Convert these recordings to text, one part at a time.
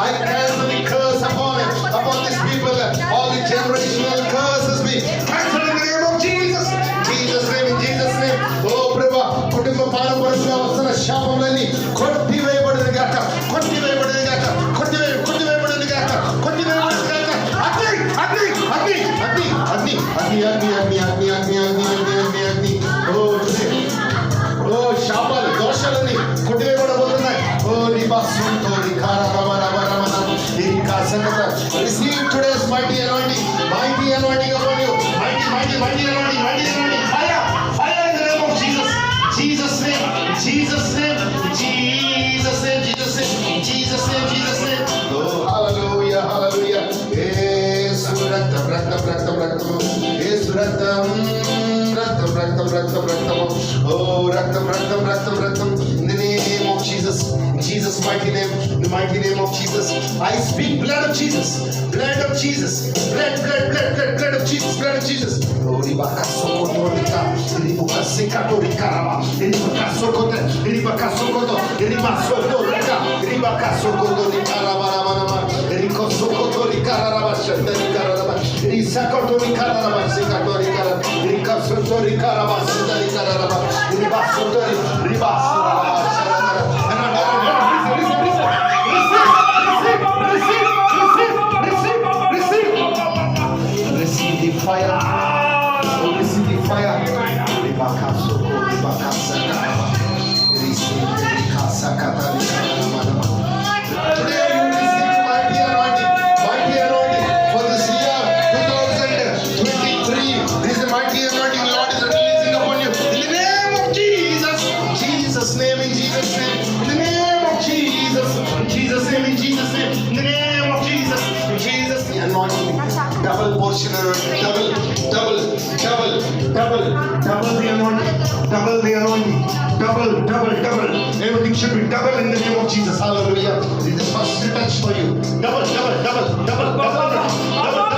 I cancel the curse upon it, upon these people, all the generational curses be cancelled in the name of Jesus. Jesus name, in Jesus name. Oh, Prabha, కుటుంబ పారపరుషుగా వస్తున్న శాపములన్నీ కొట్టివేయబడిన గాక కొట్టివేయబడిన గాక కొట్టివే కొట్టివేయబడిన గాక కొట్టివేయబడిన గాక అగ్ని అగ్ని అగ్ని అగ్ని అగ్ని అగ్ని అగ్ని I speak blood of Jesus blood of Jesus blood blood blood blood blood of Jesus blood of Jesus. Oh ribaka sokoto rika ribuka sekato rika rama ribaka sokoto ribaka double, double, double, double, the anointing, double the anointing, double, double, double. Everything should be double in the name of Jesus. Hallelujah. This is first touch for you. Double, double, double, double, double, double. Double,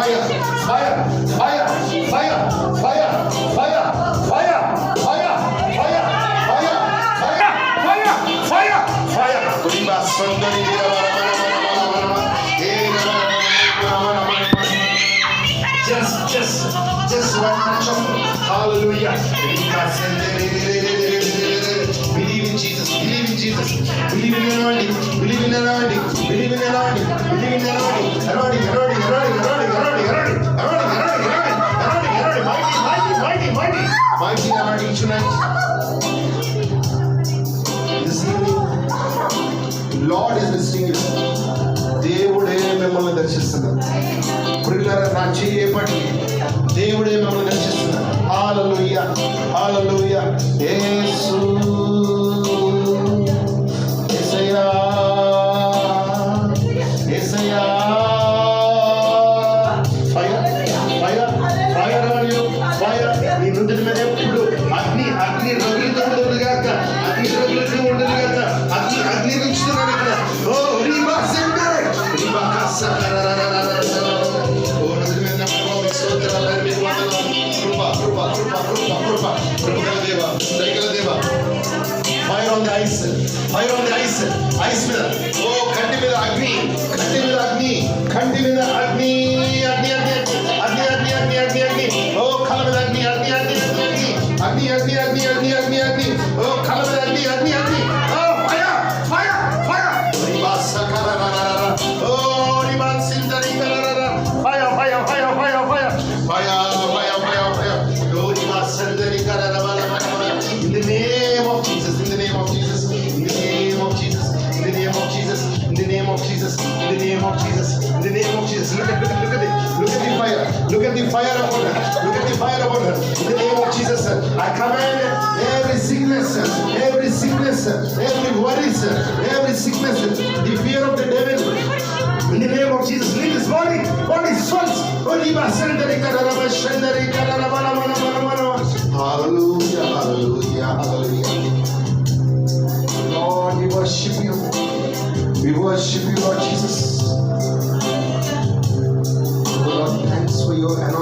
fire, fire, fire, fire, fire, fire, fire, fire, fire, fire, fire, fire, fire, fire. Riba sandari riba bara bara bara bara bara. Eh, bara bara bara bara bara. Just, just, just one touch of hallelujah. Believe in Jesus, believe in Jesus, believe in anointing, believe in anointing, believe in anointing, believe in anointing, anointing, anointing, anointing, anointing, Might be the each tonight. This evening, Lord is visiting you. దేవుడే మిమ్మల్ని దర్శిస్తున్నాడు ప్రిల్లర నా చేపటి దేవుడే మిమ్మల్ని దర్శిస్తున్నాడు Oh riba sendere. Riba kasa ice. İce. Ice మీద ఓ కంటి మీద అగ్ని కంటి మీద అగ్ని కంటి మీద fire upon her. Look at the fire upon her. In the name of Jesus, I command every sickness, every sickness, every worries, every sickness, the fear of the devil. In the name of Jesus, leave this body, lama lama lama. Hallelujah, hallelujah, hallelujah. Lord, we worship you. We worship you, Lord Jesus. Oh Lord, thanks for your anointing.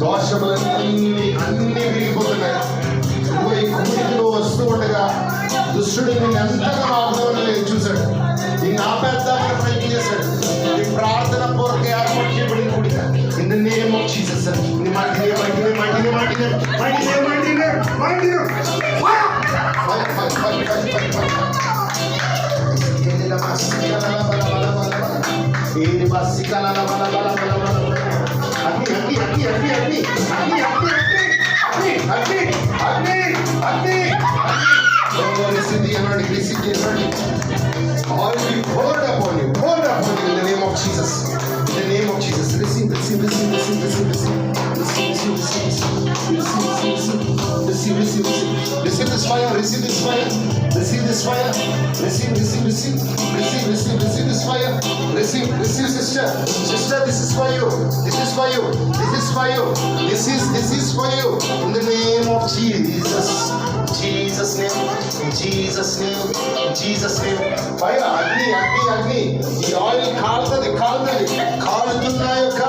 దోషములన్నీ అన్ని విరిగిపోతున్నాయి నువ్వు కుమిటిలో వస్తూ ఉండగా దుష్టుడిని ఎంతగా ఆపుతున్నావు Agni! Agni! Agni! Agni! Agni! Agni! Agni! Agni! Agni! Agni! Agni! Agni! Agni! Agni! Agni! Agni! Oil be poured upon you, poured upon you in the name of Jesus. In the name of Jesus. Receive, receive, receive, receive, receive, receive, receive. receive. Receive this fire, receive this fire, receive this fire, receive, receive, receive, receive, receive, receive this fire, receive, receive, sister, sister, this is for you, this is for you, this is for you, this is, this is for you, in the name of Jesus, Jesus name, in Jesus name, in Jesus name, fire, అగ్ని, అగ్ని, అగ్ని, ఈ oil కాలుతుంది, కాలుతుంది, కాలుతున్న యొక్క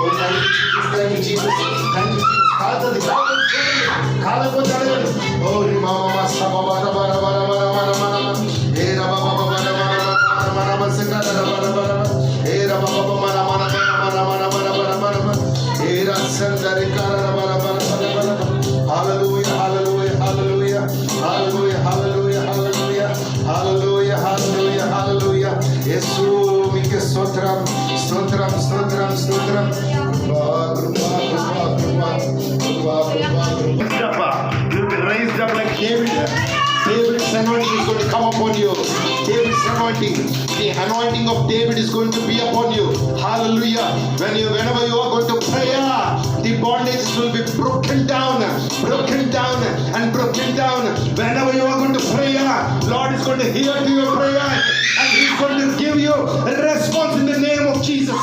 Oh, thank you, Jesus. Thank you, Jesus. Thank you, Jesus. The anointing of David is going to be upon you. Hallelujah. When you, whenever you are going to pray, ah, the bondages will be broken down, broken down, and broken down. Whenever you are going to pray, ah, Lord is going to hear to your prayer, and He's going to give you a response. In the name of Jesus,